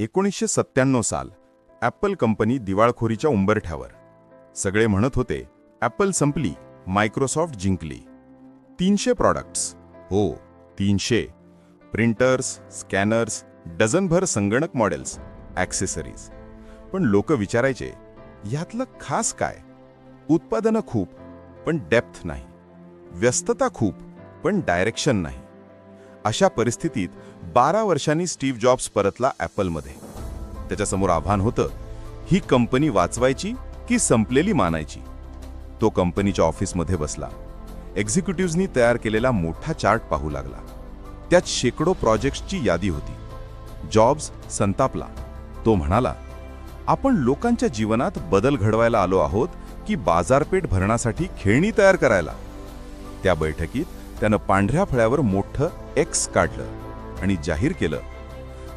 एकोणीसशे सत्त्याण्णव साल ॲपल कंपनी दिवाळखोरीच्या उंबरठ्यावर. सगळे म्हणत होते ॲपल संपली मायक्रोसॉफ्ट जिंकली. तीनशे प्रॉडक्ट्स हो तीनशे. प्रिंटर्स स्कॅनर्स डझनभर संगणक मॉडेल्स ॲक्सेसरीज. पण लोक विचारायचे ह्यातलं खास काय? उत्पादनं खूप पण डेप्थ नाही. व्यस्तता खूप पण डायरेक्शन नाही. अशा परिस्थितीत बारा वर्षांनी स्टीव्ह जॉब्स परतला ॲपलमध्ये. त्याच्यासमोर आव्हान होतं ही कंपनी वाचवायची की संपलेली मानायची? तो कंपनीच्या ऑफिसमध्ये बसला. एक्झिक्युटिव्हनी तयार केलेला मोठा चार्ट पाहू लागला. त्यात शेकडो प्रोजेक्ट्सची यादी होती. जॉब्स संतापला. तो म्हणाला आपण लोकांच्या जीवनात बदल घडवायला आलो आहोत की बाजारपेठ भरण्यासाठी खेळणी तयार करायला. त्या बैठकीत त्यानं पांढऱ्या फळ्यावर मोठं एक्स काढलं आणि जाहीर केलं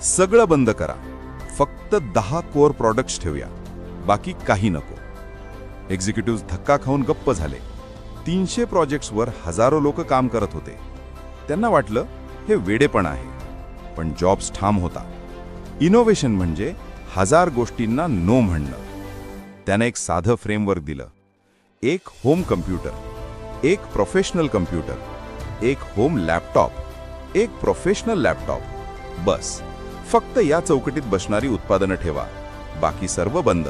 सगळं बंद करा. फक्त दहा कोअर प्रॉडक्ट्स ठेवूया. बाकी काही नको. एक्झिक्युटिव्ह धक्का खाऊन गप्प झाले. तीनशे प्रोजेक्ट्सवर हजारो लोक काम करत होते. त्यांना वाटलं हे वेडेपण आहे. पण जॉब्स ठाम होता. इनोव्हेशन म्हणजे हजार गोष्टींना नो म्हणणं. त्याने एक साधं फ्रेमवर्क दिलं. एक होम कम्प्युटर एक प्रोफेशनल कम्प्युटर एक होम लॅपटॉप एक प्रोफेशनल लॅपटॉप बस फक्त या चौकटीत बसणारी उत्पादनं ठेवा. बाकी सर्व बंद.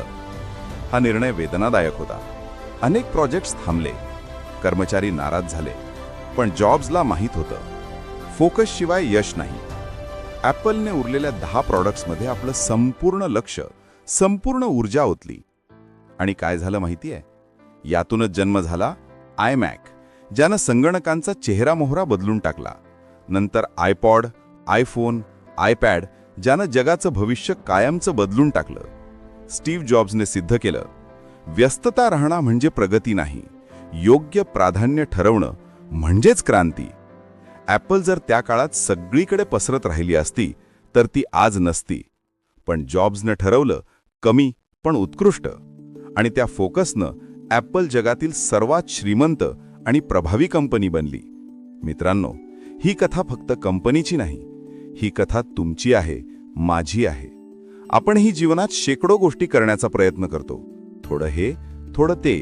हा निर्णय वेदनादायक होता. अनेक प्रोजेक्ट्स थांबले. कर्मचारी नाराज झाले. पण जॉब्सला माहीत होतं. फोकस शिवाय यश नाही. ॲपलने उरलेल्या दहा प्रॉडक्ट्समध्ये आपलं संपूर्ण लक्ष संपूर्ण ऊर्जा ओतली. आणि काय झालं माहिती आहे यातूनच जन्म झाला आयमॅक ज्यानं संगणकांचा चेहरा मोहरा बदलून टाकला. नंतर आयपॉड आयफोन आयपॅड ज्यानं जगाचं भविष्य कायमचं बदलून टाकलं. स्टीव्ह जॉब्सने सिद्ध केलं व्यस्तता राहणं म्हणजे प्रगती नाही योग्य प्राधान्य ठरवणं म्हणजेच क्रांती. ॲपल जर त्या काळात सगळीकडे पसरत राहिली असती तर ती आज नसती. पण जॉब्सनं ठरवलं कमी पण उत्कृष्ट. आणि त्या फोकसनं ॲपल जगातील सर्वात श्रीमंत आणि प्रभावी कंपनी बनली. मित्रांनो ही कथा फक्त कंपनीची नाही ही कथा तुमची आहे माझी आहे. आपणही जीवनात शेकडो गोष्टी करण्याचा प्रयत्न करतो. थोडं हे थोडं ते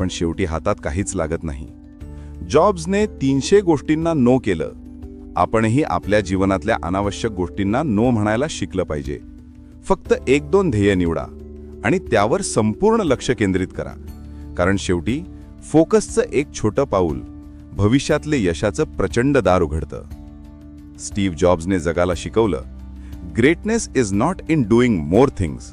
पण शेवटी हातात काहीच लागत नाही. जॉब्सने तीनशे गोष्टींना नो केलं. आपणही आपल्या जीवनातल्या अनावश्यक गोष्टींना नो म्हणायला शिकलं पाहिजे. फक्त एक दोन ध्येय निवडा आणि त्यावर संपूर्ण लक्ष केंद्रित करा. कारण शेवटी फोकसचं एक छोटं पाऊल भविष्यातले यशाचं प्रचंड दार उघडतं. स्टीव्ह जॉब्सने जगाला शिकवलं greatness is not in doing more things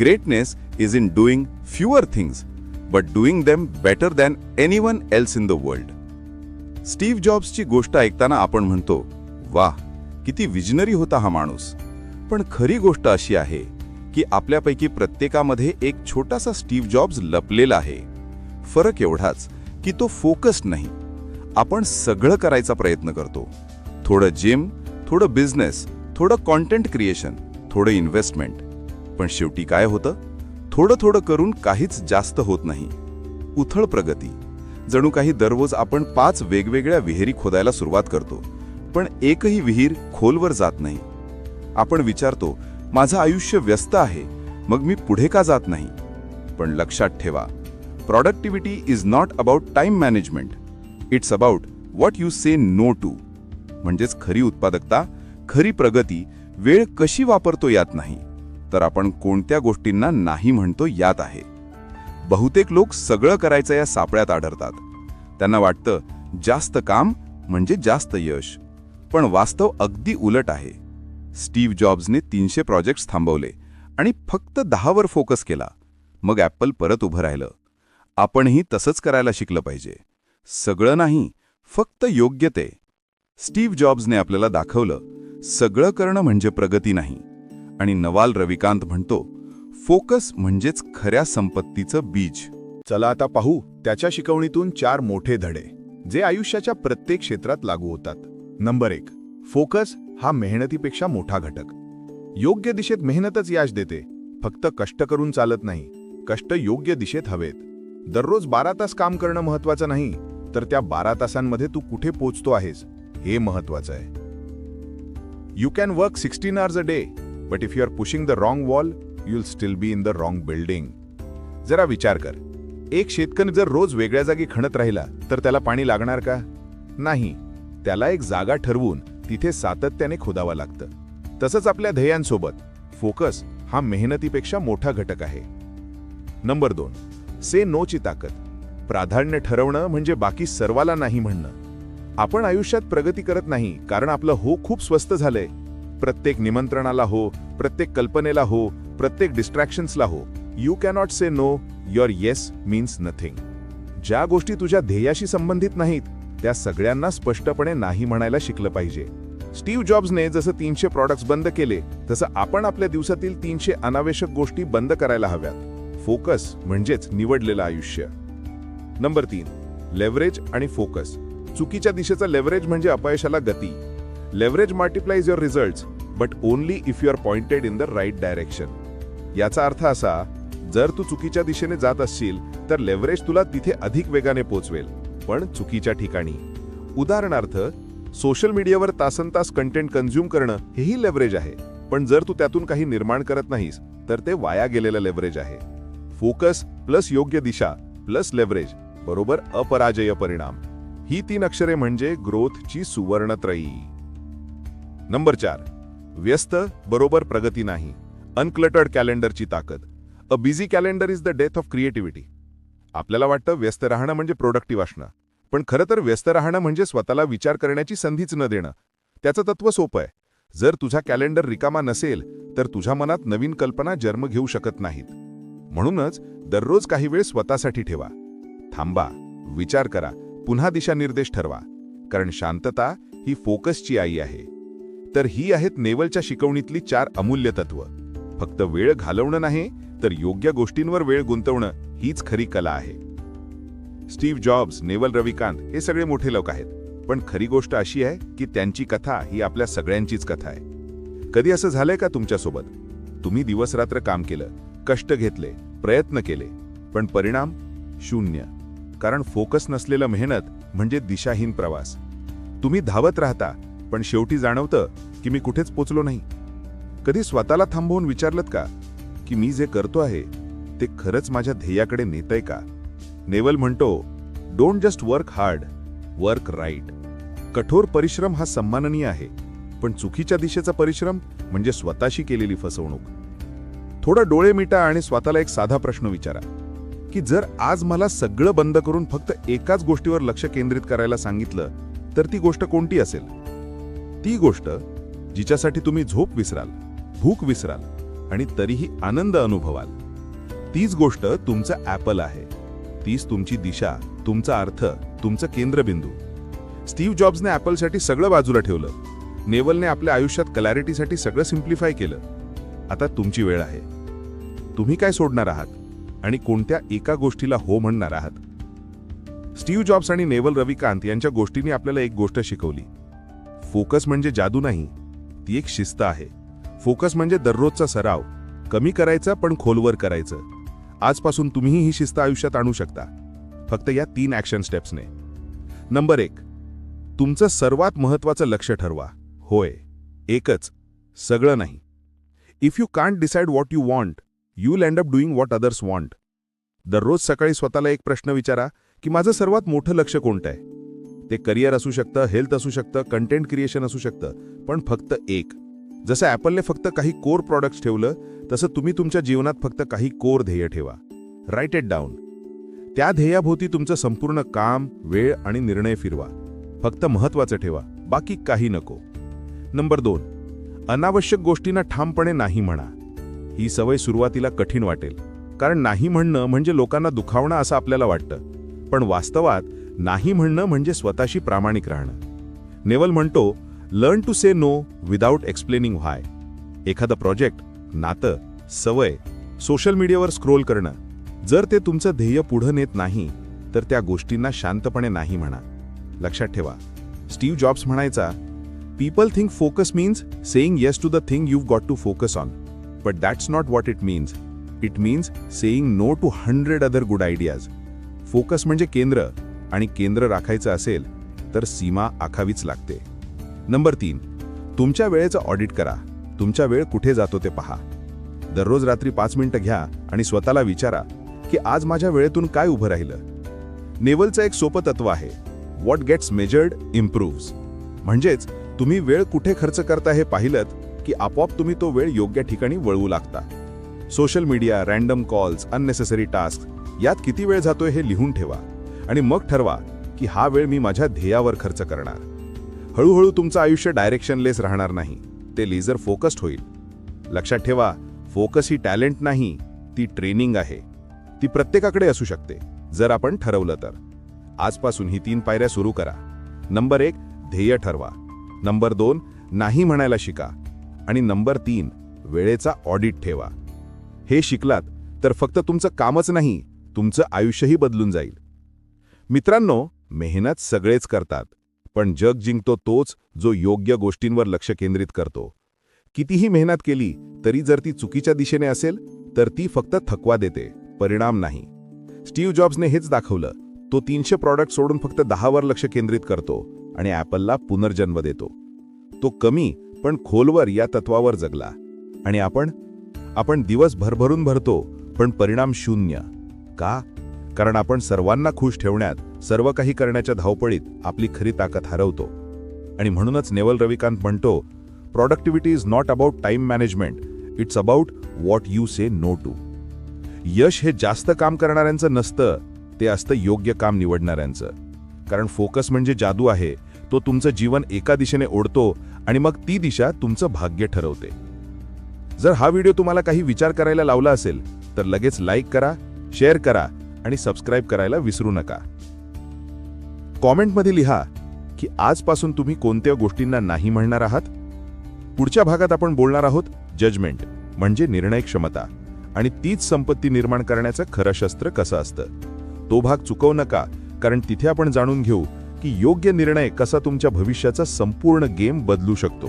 greatness is in doing fewer things but doing them better than anyone else in the world Steve जॉब्सची गोष्ट ऐकताना आपण म्हणतो वाह किती विजनरी होता हा माणूस. पण खरी गोष्ट अशी आहे की आपल्यापैकी प्रत्येकामध्ये एक छोटासा स्टीव्ह जॉब्स लपलेला आहे. फरक एवढाच की तो फोकस्ड नाही. आपण सगळं करायचा प्रयत्न करतो. थोडं जिम थोडं बिझनेस थोडं कॉन्टेंट क्रिएशन थोडं इन्व्हेस्टमेंट. पण शेवटी काय होतं? थोडं थोडं करून काहीच जास्त होत नाही. उथळ प्रगती. जणू काही दररोज आपण पाच वेगवेगळ्या विहिरी खोदायला सुरुवात करतो पण एकही विहीर खोलवर जात नाही. आपण विचारतो माझं आयुष्य व्यस्त आहे मग मी पुढे का जात नाही? पण लक्षात ठेवा productivity is not about time management it's about what you say no to म्हणजेच खरी उत्पादकता खरी प्रगती वेळ कशी वापरतो यात नाही. तर आपण कोणत्या गोष्टींना नाही म्हणतो यात आहे. बहुतेक लोक सगळं करायचं या सापळ्यात आढळतात. त्यांना वाटतं जास्त काम म्हणजे जास्त यश. पण वास्तव अगदी उलट आहे. स्टीव्ह जॉब्सने तीनशे प्रोजेक्ट्स थांबवले आणि फक्त दहावर फोकस केला. मग ॲपल परत उभं राहिलं. आपणही तसंच करायला शिकलं पाहिजे. सगळं नाही फक्त योग्य ते. स्टीव्ह जॉब्सने आपल्याला दाखवलं सगळं करणं म्हणजे प्रगती नाही. आणि नवाल रविकांत म्हणतो फोकस म्हणजेच खऱ्या संपत्तीचं बीज. चला आता पाहू त्याच्या शिकवणीतून चार मोठे धडे जे आयुष्याच्या प्रत्येक क्षेत्रात लागू होतात. नंबर एक फोकस हा मेहनतीपेक्षा मोठा घटक. योग्य दिशेत मेहनतच यश देते फक्त कष्ट करून चालत नाही कष्ट योग्य दिशेत हवेत. दररोज बारा तास काम करणं महत्वाचं नाही तर त्या बारा तासांमध्ये तू कुठे पोचतो आहेस हे महत्वाचं आहे. You can work sixteen hours a day but if you are pushing the wrong wall you'll still be in the wrong building जरा विचार कर. एक शेतकरी जर रोज वेगळ्या जागी खणत राहिला तर त्याला पाणी लागणार का? नाही. त्याला एक जागा ठरवून तिथे सातत्याने खोदावं लागतं. तसंच आपल्या ध्येयांसोबत. फोकस हा मेहनतीपेक्षा मोठा घटक आहे. नंबर दोन. से नोची ताकद. प्राधान्य ठरवणं म्हणजे बाकी सर्वाला नाही म्हणणं. आपण आयुष्यात प्रगती करत नाही कारण आपलं हो खूप स्वस्त झालंय. प्रत्येक निमंत्रणाला हो प्रत्येक कल्पनेला हो प्रत्येक डिस्ट्रॅक्शन्सला हो. You cannot say no your yes means nothing ज्या गोष्टी तुझ्या ध्येयाशी संबंधित नाहीत त्या सगळ्यांना स्पष्टपणे नाही म्हणायला शिकलं पाहिजे. स्टीव्ह जॉब्सने जसं तीनशे प्रॉडक्ट्स बंद केले तसं आपण आपल्या दिवसातील तीनशे अनावश्यक गोष्टी बंद करायला हव्यात. फोकस म्हणजेच निवडलेलं आयुष्य. नंबर तीन लेव्हरेज आणि फोकस चुकीच्या दिशेचा लेव्हरेज म्हणजे अपयशाला गती. Leverage multiplies your result but only if you are pointed in the right direction याचा अर्थ असा जर तू चुकीच्या दिशेने जात असशील तर लेव्हरेज तुला तिथे अधिक वेगाने पोचवेल पण चुकीच्या ठिकाणी. उदाहरणार्थ सोशल मीडियावर तासन तास कंटेंट कन्झ्युम करणं हेही लेव्हरेज आहे पण जर तू त्यातून काही निर्माण करत नाहीस तर ते वाया गेलेलं लेव्हरेज आहे. फोकस प्लस योग्य दिशा प्लस लेव्हरेज बरोबर अपराजय परिणाम. ही तीन अक्षरे म्हणजे ग्रोथची सुवर्णत्रयी. नंबर चार व्यस्त बरोबर प्रगती नाही अनक्लटर्ड कॅलेंडरची ताकद. A busy calendar is the death of creativity आपल्याला वाटतं व्यस्त राहणं म्हणजे प्रोडक्टिव्ह असणं पण खरं तर व्यस्त राहणं म्हणजे स्वतःला विचार करण्याची संधीच न देणं. त्याचं तत्व सोपं आहे. जर तुझा कॅलेंडर रिकामा नसेल तर तुझ्या मनात नवीन कल्पना जन्म घेऊ शकत नाहीत. म्हणूनच दररोज काही वेळ स्वतःसाठी ठेवा. थांबा विचार करा पुन्हा दिशानिर्देश ठरवा कारण शांतता ही फोकसची आई आहे. तर ही आहेत नेवलच्या शिकवणीतली चार अमूल्य तत्व. फक्त वेळ घालवणं नाही तर योग्य गोष्टींवर वेळ गुंतवणं हीच खरी कला आहे. स्टीव्ह जॉब्स नेवल रविकांत हे सगळे मोठे लोक आहेत. पण खरी गोष्ट अशी आहे की त्यांची कथा ही आपल्या सगळ्यांचीच कथा आहे. कधी असं झालंय का तुमच्यासोबत? तुम्ही दिवसरात्र काम केलं कष्ट घेतले प्रयत्न केले पण परिणाम शून्य. कारण फोकस नसलेलं मेहनत म्हणजे दिशाहीन प्रवास. तुम्ही धावत राहता पण शेवटी जाणवतं की मी कुठेच पोचलो नाही. कधी स्वतःला थांबवून विचारलत का की मी जे करतो आहे ते खरंच माझ्या ध्येयाकडे नेतंय का? नेवल म्हणतो don't just work hard work right कठोर परिश्रम हा सन्माननीय आहे पण चुकीच्या दिशेचा परिश्रम म्हणजे स्वतःशी केलेली फसवणूक. थोडं डोळे मिटा आणि स्वतःला एक साधा प्रश्न विचारा. की जर आज मला सगळं बंद करून फक्त एकाच गोष्टीवर लक्ष केंद्रित करायला सांगितलं तर ती गोष्ट कोणती असेल? ती गोष्ट जिच्यासाठी तुम्ही झोप विसराल भूक विसराल आणि तरीही आनंद अनुभवाल. तीच गोष्ट तुमचं ॲपल आहे. तीच तुमची दिशा तुमचा अर्थ तुमचं केंद्रबिंदू. स्टीव्ह जॉब्सने ॲपलसाठी सगळं बाजूला ठेवलं. नेवलने आपल्या आयुष्यात क्लॅरिटीसाठी सगळं सिम्प्लिफाय केलं. आता तुमची वेळ आहे. तुम्ही काय सोडणार आहात? आणि कोणत्या एका गोष्टीला हो म्हणणार आहात? स्टीव्ह जॉब्स आणि नेवल रविकांत यांच्या गोष्टींनी आपल्याला एक गोष्ट शिकवली. फोकस म्हणजे जादू नाही ती एक शिस्त आहे. फोकस म्हणजे दररोजचा सराव कमी करायचा पण खोलवर करायचं. आजपासून तुम्हीही ही शिस्त आयुष्यात आणू शकता. फक्त या तीन ॲक्शन स्टेप्सने नंबर एक तुमचं सर्वात महत्त्वाचं लक्ष ठरवा. होय एकच सगळं नाही. If you can't decide what you want you land up doing what others want दररोज सकाळी स्वतःला एक प्रश्न विचारा की माझं सर्वात मोठं लक्ष कोणतं आहे? ते करिअर असू शकतं हेल्थ असू शकतं कंटेंट क्रिएशन असू शकतं पण फक्त एक. जसं ॲपलने फक्त काही कोर प्रॉडक्ट्स ठेवलं तसं तुम्ही तुमच्या जीवनात फक्त काही कोर ध्येय ठेवा. राईट इट डाऊन त्या ध्येयाभोवती तुमचं संपूर्ण काम वेळ आणि निर्णय फिरवा. फक्त महत्वाचं ठेवा बाकी काही नको. नंबर दोन. अनावश्यक गोष्टींना ठामपणे नाही म्हणा. ही सवय सुरुवातीला कठीण वाटेल. कारण नाही म्हणणं म्हणजे लोकांना दुखावणं असं आपल्याला वाटतं. पण वास्तवात नाही म्हणणं म्हणजे स्वतःशी प्रामाणिक राहणं. नेवल म्हणतो learn to say no without explaining why एखादं प्रोजेक्ट नातं सवय सोशल मीडियावर स्क्रोल करणं. जर ते तुमचं ध्येय पुढं नेत नाही तर त्या गोष्टींना शांतपणे नाही म्हणा. लक्षात ठेवा. स्टीव्ह जॉब्स म्हणायचा people think focus means saying yes to the thing you got to focus on But that's not what it means it means saying no to hundred other good ideas focus म्हणजे केंद्र आणि केंद्र राखायचं असेल तर सीमा आखावीच लागते. Number तीन तुमच्या वेळेचं ऑडिट करा. तुमचा वेळ कुठे जातो ते पहा. दररोज रात्री पाच मिनिटं घ्या आणि स्वतःला विचारा की आज माझ्या वेळेतून काय उभं राहिलं. नेवलचं एक सोपं तत्व आहे. व्हॉट गेट्स मेजर्ड इम्प्रूव्ज म्हणजेच तुम्ही वेळ कुठे खर्च करता हे पाहिलं की आपोआप तुम्ही तो वेळ योग्य ठिकाणी वळवू लागता. Social media random calls unnecessary task यात किती वेळ जातोय हे लिहून ठेवा. आणि मग ठरवा की हा वेळ मी माझ्या ध्येयावर खर्च करणार. हळूहळू तुमचं आयुष्य डायरेक्शनलेस राहणार नाही. ते लेझर फोकस्ड होईल. लक्षात ठेवा फोकस ही टॅलेंट नाही ती ट्रेनिंग आहे. ती प्रत्येकाकडे असू शकते जर आपण ठरवलं तर. आजपासून ही तीन पायऱ्या सुरू करा. नंबर एक ध्येय ठरवा. नंबर दोन नाही म्हणायला शिका. आणि नंबर तीन वेळेचा ऑडिट ठेवा. हे शिकलात तर फक्त तुमचं कामच नाही तुमचं आयुष्यही बदलून जाईल. मित्रांनो मेहनत सगळेच करतात पण जग जिंकतो तोच जो योग्य गोष्टींवर लक्ष केंद्रित करतो. कितीही मेहनत केली तरी जर ती चुकीच्या दिशेने असेल तर ती फक्त थकवा देते परिणाम नाही. स्टीव्ह जॉब्सने हेच दाखवलं तो तीनशे प्रॉडक्ट सोडून फक्त दहावर लक्ष केंद्रित करतो आणि ॲपलला पुनर्जन्म देतो. तो कमी पण खोलवर या तत्वावर जगला. आणि आपण आपण दिवस भरभरून भरतो पण परिणाम शून्य. का? कारण आपण सर्वांना खुश ठेवण्यात सर्व काही करण्याच्या धावपळीत आपली खरी ताकद हरवतो. आणि म्हणूनच नेवल रविकांत म्हणतो productivity is not about time management it's about what you say no to यश हे जास्त काम करणाऱ्यांचं नसतं ते असतं योग्य काम निवडणाऱ्यांचं. कारण फोकस म्हणजे जादू आहे तो तुमचं जीवन एका दिशेने ओढतो आणि मग ती दिशा तुमचं भाग्य ठरवते. जर हा व्हिडिओ तुम्हाला काही विचार करायला लावला असेल तर लगेच लाईक करा शेअर करा आणि सबस्क्राईब करायला विसरू नका. कॉमेंटमध्ये लिहा की आजपासून तुम्ही कोणत्या गोष्टींना नाही म्हणणार आहात? पुढच्या भागात आपण बोलणार आहोत जजमेंट म्हणजे निर्णय क्षमता आणि तीच संपत्ती निर्माण करण्याचं खरं शस्त्र कसं असतं? तो भाग चुकवू नका कारण तिथे आपण जाणून घेऊ की योग्य निर्णय कसा तुमच्या भविष्याचा संपूर्ण गेम बदलू शकतो.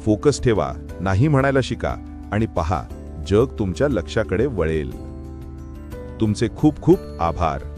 फोकस ठेवा नाही म्हणायला शिका आणि पहा जग तुमच्या लक्षाकडे वळेल. तुमचे खूप खूप आभार.